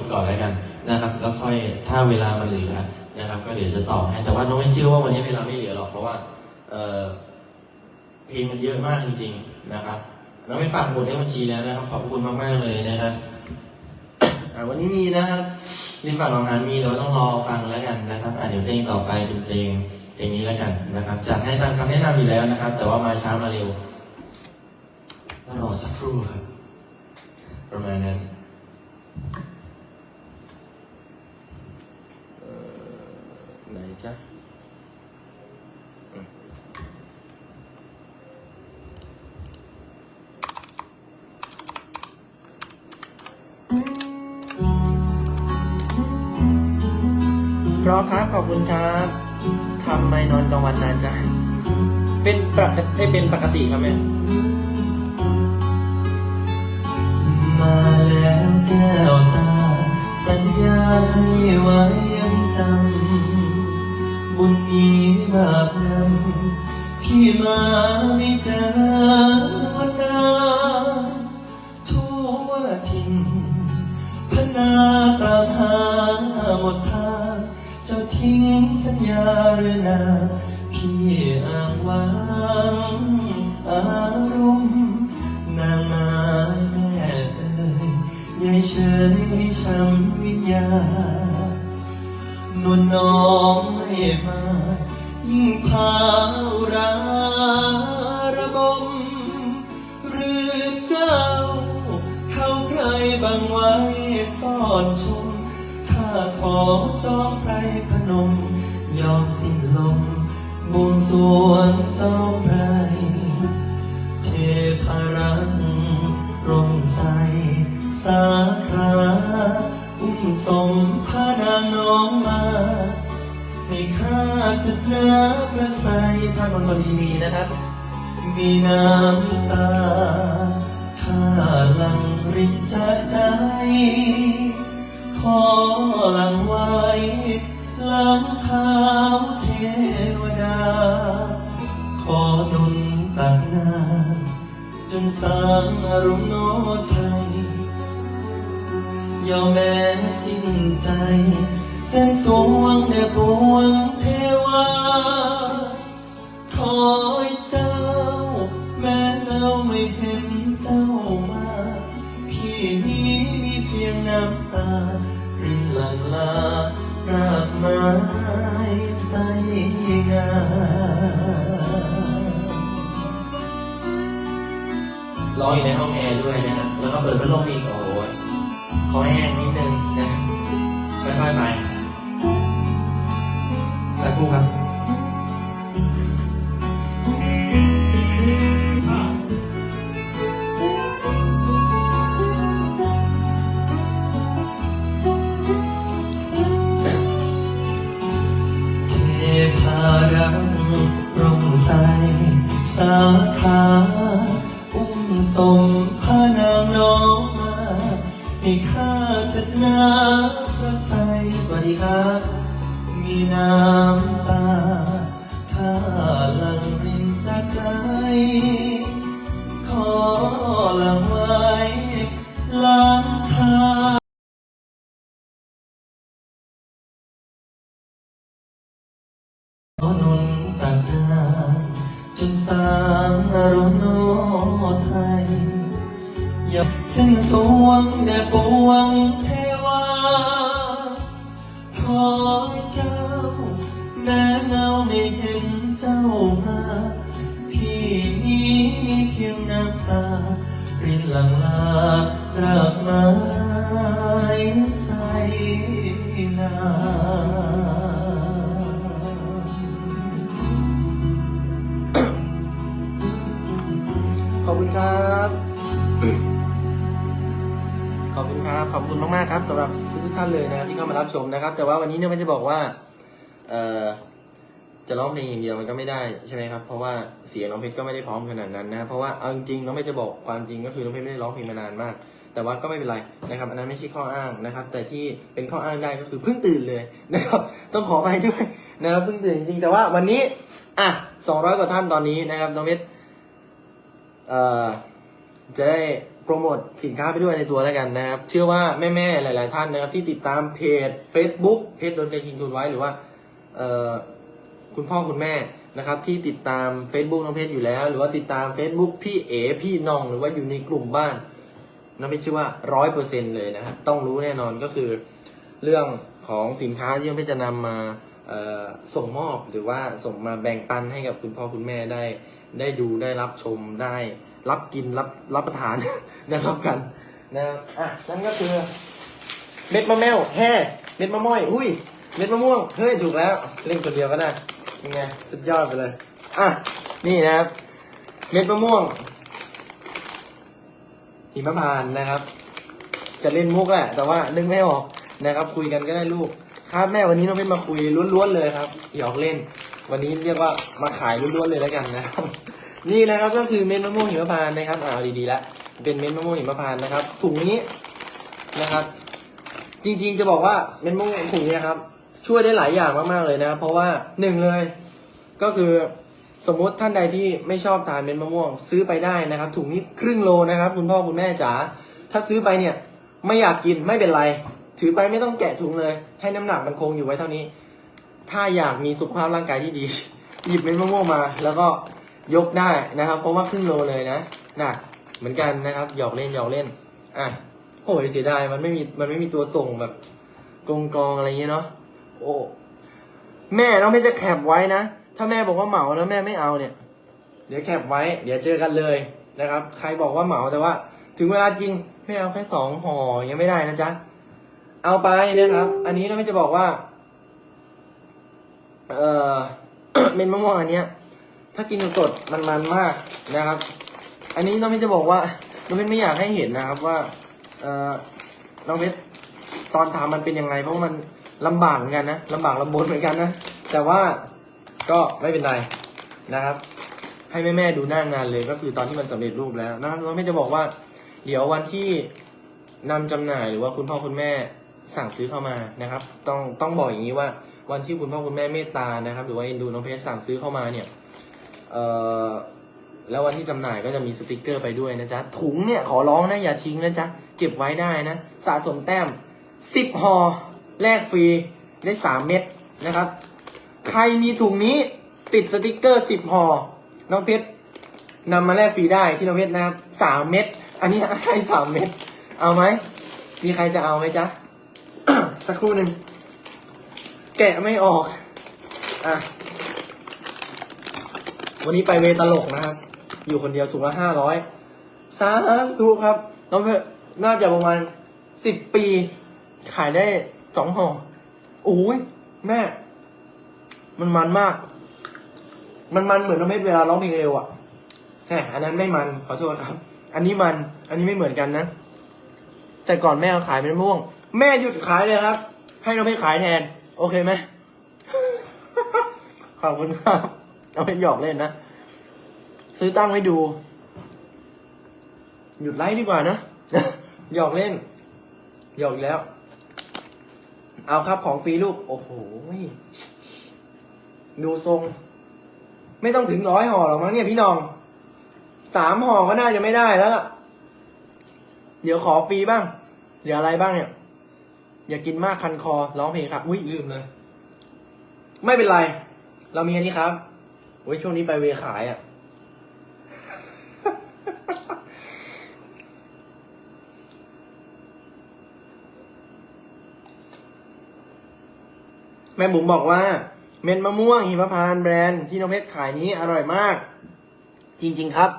ดก่อนแล้วกันนะครับ แล้วค่อยถ้าเวลามันเหลือนะครับ ก็เดี๋ยวจะต่อให้ แต่ว่าน้องไม่เชื่อว่าวันนี้เวลาไม่เหลือหรอกเพราะว่าเออเพลงมันเยอะมากจริง ๆนะครับน้องไม่ปักหมดในบัญชีแล้วนะครับ ขอบคุณมากๆเลยนะครับวันนี้มีนะครับริมฝั่งหนองหานมีแต่ว่าต้องรอฟังแล้วกันนะครับอะเดี๋ยวเพลงต่อไปเป็นเพลงเพลงนี้แล้วกันนะครับจัดให้ตามคำแนะนำอยู่แล้วนะครับ แต่ว่ามาช้ามาเร็วรอสักครู่ครับ ประมาณนั้นเอ่อ ไหนจ๊ะอืมเพราะครับขอบคุณครับทำไมนอนกลางวันนานจังเป็นปกติให้เป็นปกติครับแม่ พี่มาไม่เจอวันนานทั่วถิ่นพนาตามหาหมดทางเจ้าทิ้งสัญญาหรือนาพี่อ้างวางอารมณ์นางมาแม่เอ่ยยายเฉยช้ำวิญญาณนวลน้องไม่มา พาวราระบม หรือเจ้า เข้าใครบังไว้ซ่อนชมข้าขอจอมไพรพนม ยอมสิ้นลมบวงสวงจอมไพรเทพรังรมใส สาขา อุ้มสมพานางน้องมา ให้ข้าจัดน้ำพระใสท่านมณฑลทีวีนะครับ มีน้ำตาถ้าลังรินจากใจ ขอหลังไว้ลังเท้าเทวดา ขอหนุนตักน้ำจนสางอรุณโนไทยยอมแม้สิ้นใจ เส้นสวงแด่ปวงเทวาขอให้เจ้า แม้เราไม่เห็นเจ้ามา พี่นี้มีเพียงน้ำตารินหลังลารากไม้ใสงามร้ออยู่ในห้องแอร์ด้วยนะครับ แล้วก็เปิดพัดลมอีก โอ้โหขอแห้งนิดนึงนะค่อยๆไป สัก สิ้นสวงแด่ปวงเทวา ขอเจ้า แม้เงาไม่เห็นเจ้ามา พี่นี้มีเพียงน้ำตารินหลังลา รากไม้ ขอบคุณมากๆครับสำหรับทุกท่านเลยนะครับที่เข้ามารับชมนะครับ แต่ว่าวันนี้เนี่ยไม่จะบอกว่าเอ่อจะร้องเพลงอย่างเดียวมันก็ไม่ได้ใช่ไหมครับเพราะว่าเสียงน้องเพชรก็ไม่ได้พร้อมขนาดนั้นนะเพราะว่าเอาจริงๆน้องเพชรจะบอกความจริงก็คือน้องเพชรไม่ได้ร้องเพลงมานานมาก แต่ว่าก็ไม่เป็นไรนะครับ อันนั้นไม่ใช่ข้ออ้างนะครับ แต่ที่เป็นข้ออ้างได้ก็คือเพิ่งตื่นเลยนะครับ ต้องขอไปด้วยนะครับเพิ่งตื่นจริงๆแต่ว่าวันนี้อะ200กว่าท่านตอนนี้นะครับน้องเพชรเอ่อจะได้ โปรโมทสินค้าไปด้วยในตัวแล้วกันนะครับ เชื่อว่าแม่ๆหลาย ๆ ท่านนะครับ ที่ติดตามเพจ Facebook เพจโดนใจกินทุนไว้หรือว่าคุณพ่อคุณแม่นะครับ ที่ติดตาม Facebook น้องเพชรอยู่แล้ว หรือว่าติดตาม Facebook พี่เอพี่น้องหรือว่าอยู่ในกลุ่มบ้านน้องเพชรชื่อว่าร้อยเปอร์เซ็นเลยนะครับต้องรู้แน่นอนก็คือ เรื่องของสินค้าที่น้องเพชรจะนำมาส่งมอบหรือว่าส่งมาแบ่งปันให้กับคุณพ่อคุณแม่ได้ ได้ดูได้รับชมได้ รับกินรับรับประทาน นะครับกันนะครับอะนั่นก็คือ เม็ดมะแมวแห่เม็ดมะม่อยอุ้ย เม็ดมะม่วงเฮ้ยถูกแล้ว เล่นคนเดียวก็ได้ยังไงสุดยอดไปเลยอะนี่นะครับ เม็ดมะม่วงหิมพานต์นะครับ จะเล่นมุกแหละ แต่ว่านึกไม่ออกนะครับ คุยกันก็ได้ลูกครับแม่วันนี้น้องเพชรมาคุยล้วนๆเลยครับหยอกเล่น วันนี้เรียกว่ามาขายล้วนๆเลยแล้วกันนะครับ นี่นะครับก็คือเม็ดมะม่วงหิมพานต์นะครับอ่าเอาดีๆละเป็นเม็ดมะม่วงหิมพานต์นะครับ ถุงนี้นะครับ จริงๆจะบอกว่าเม็ดมะม่วงถุงนี้นะครับ ช่วยได้หลายอย่างมากๆเลยนะครับเพราะว่าหนึ่งเลย ก็คือสมมติท่านใดที่ไม่ชอบทานเม็ดมะม่วงซื้อไปได้นะครับ ถุงนี้ครึ่งโลนะครับ คุณพ่อคุณแม่จ๋าถ้าซื้อไปเนี่ย ไม่อยากกินไม่เป็นไร ถือไปไม่ต้องแกะถุงเลย ให้น้ำหนักมันคงอยู่ไว้เท่านี้ ถ้าอยากมีสุขภาพร่างกายที่ดี หยิบเม็ดมะม่วงมา แล้วก็ ยกได้นะครับ เพราะว่าครึ่งโลเลยนะหนักเหมือนกันนะครับ หยอกเล่นหยอกเล่น อะโอ้ยเสียดายมันไม่มีมันไม่มีตัวส่งแบบกงกรองอะไรเงี้ยเนาะโอ้แม่น้องไม่จะแคปไว้นะถ้าแม่บอกว่าเหมาแล้วแม่ไม่เอาเนี่ย เดี๋ยวแคปไว้ เดี๋ยวเจอกันเลยนะครับ ใครบอกว่าเหมาแต่ว่า ถึงเวลาจริงไม่เอาแค่สองห่อยังไม่ได้นะจ๊ะเอาไปนะครับ อันนี้เราไม่จะบอกว่า เออเม็ดมะม่วงอันเนี้ย ถ้ากินสดมันมันมากนะครับ อันนี้น้องเพชรจะบอกว่าน้องเพชรไม่อยากให้เห็นนะครับว่าเอ่อน้องเพชรตอนทำมันเป็นยังไง เพราะมันลำบากเหมือนกันนะลำบากลำบนเหมือนกันนะแต่ว่าก็ไม่เป็นไรนะครับ ให้แม่แม่ดูหน้างานเลยก็คือตอนที่มันสำเร็จรูปแล้วนะครับน้องเพชรจะบอกว่า เดี๋ยววันที่นำจำหน่ายหรือว่าคุณพ่อคุณแม่สั่งซื้อเข้ามานะครับ ต้องต้องบอกอย่างนี้ว่าวันที่คุณพ่อคุณแม่เมตตานะครับ หรือว่าเอ็นดูน้องเพชรสั่งซื้อเข้ามาเนี่ย เอ่อแล้ววันที่จำหน่ายก็จะมีสติกเกอร์ไปด้วยนะจ๊ะ ถุงเนี่ยขอร้องนะอย่าทิ้งนะจ๊ะ เก็บไว้ได้นะ สะสมแต้มสิบห่อแลกฟรีได้สามเม็ดนะครับ ใครมีถุงนี้ติดสติกเกอร์สิบห่อน้องเพชรนำมาแลกฟรีได้ที่น้องเพชรนะครับสามเม็ดอันนี้ให้สามเม็ดเอาไหมมีใครจะเอาไหมจ๊ะ สักครู่หนึ่งแกะไม่ออก อะ วันนี้ไปเวตลกนะครับ อยู่คนเดียวถุงละห้าร้อยสาธุครับน้องเพน่าจะประมาณสิบปี ขายได้สองห่อโอ้ยแม่ มันมันมาก มันมันเหมือนน้องเพชรเวลาร้องเพลงเร็วอะแหมอันนั้นไม่มันขอโทษครับ อันนี้มัน อันนี้ไม่เหมือนกันนะ แต่ก่อนแม่เอาขายเป็นม่วง แม่หยุดขายเลยครับ ให้น้องเพชรขายแทน โอเคไหมขอบคุณครับ เอาเป็นหยอกเล่นนะ ซื้อตั้งไว้ดู หยุดไลฟ์ดีกว่านะ หยอกเล่น หยอกแล้ว เอาครับของฟรีลูก โอ้โห ดูทรง ไม่ต้องถึงร้อยห่อหรอกมั้งเนี่ยพี่น้อง สามห่อก็น่าจะไม่ได้แล้วล่ะ เดี๋ยวขอฟรีบ้าง เหลืออะไรบ้างเนี่ย อย่ากินมากคันคอร้องเพลงครับ อุ้ยลืมเลย ไม่เป็นไร เรามีอันนี้ครับ โอ้ยช่วงนี้ไปเวขายอะ่ะ แม่บุ๋มบอกว่า เม็ดมะม่วงหิมพานต์แบรนด์ที่น้องเพชรขายนี้อร่อยมาก จริง ๆ ครับ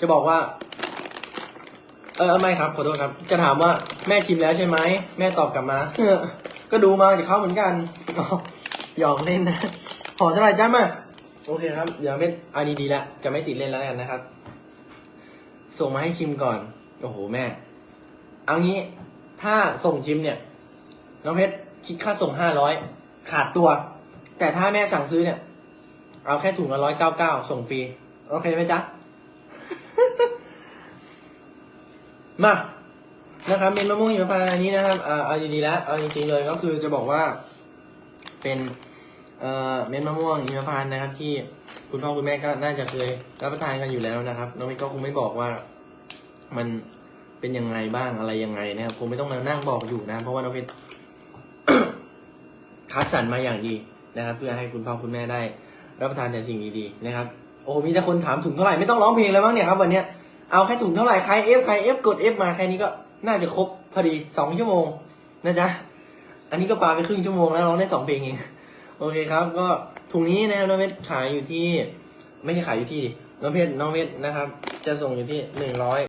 จะบอกว่า เออไม่ครับขอโทษครับ จะถามว่าแม่ชิมแล้วใช่ไหมแม่ตอบกลับมาเออก็ดูมาจากเขาเหมือนกันอ๋อหยอกเล่นนะขอเท่าไหร่จ้ามา โอเคครับเดี๋ยวไม่อันนี้ดีละจะไม่ติดเล่นแล้วกันนะครับ ส่งมาให้ชิมก่อน โอ้โหแม่ เอางี้ ถ้าส่งชิมเนี่ย น้องเพชรคิดค่าส่งห้าร้อยขาดตัว แต่ถ้าแม่สั่งซื้อเนี่ย เอาแค่ถุงละร้อยเก้าเก้าส่งฟรี โอเคไหมจ๊ะ มานะครับเมนมะม่วงหิมพานต์อันนี้นะครับ เอาดีๆแล้ว เอาจริงๆเลยก็คือจะบอกว่าเป็น เอ่อเม็ดมะม่วงหิมพานต์นะครับ ที่คุณพ่อคุณแม่ก็น่าจะเคยรับประทานกันอยู่แล้วนะครับน้องมิกก็คงไม่บอกว่า มันเป็นยังไงบ้างอะไรยังไงนะครับผมไม่ต้องมานั่งบอกอยู่นะ เพราะว่าน้องเพชรคัดสรรมาอย่างดีนะครับ เพื่อให้คุณพ่อคุณแม่ได้ รับประทานแต่สิ่งดีๆนะครับ โอ้มีแต่คนถามถุงเท่าไหร่ไม่ต้องร้องเพลงเลยมั้งเนี่ยครับวันเนี้ยเอาแค่ถุงเท่าไหร่ใครเอฟใครเอฟกดเอฟมาแค่นี้ก็น่าจะครบพอดีสองชั่วโมงนะจ๊ะอันนี้ก็ปาไปครึ่งชั่วโมงแล้วร้องได้สองเพลงเอง โอเคครับ ก็ถุงนี้นะครับน้องเพชรขายอยู่ที่ ไม่ใช่ขายอยู่ที่ดิน้องเพชรน้องเพชรนะครับ จะส่งอยู่ที่หนึ่งร้อย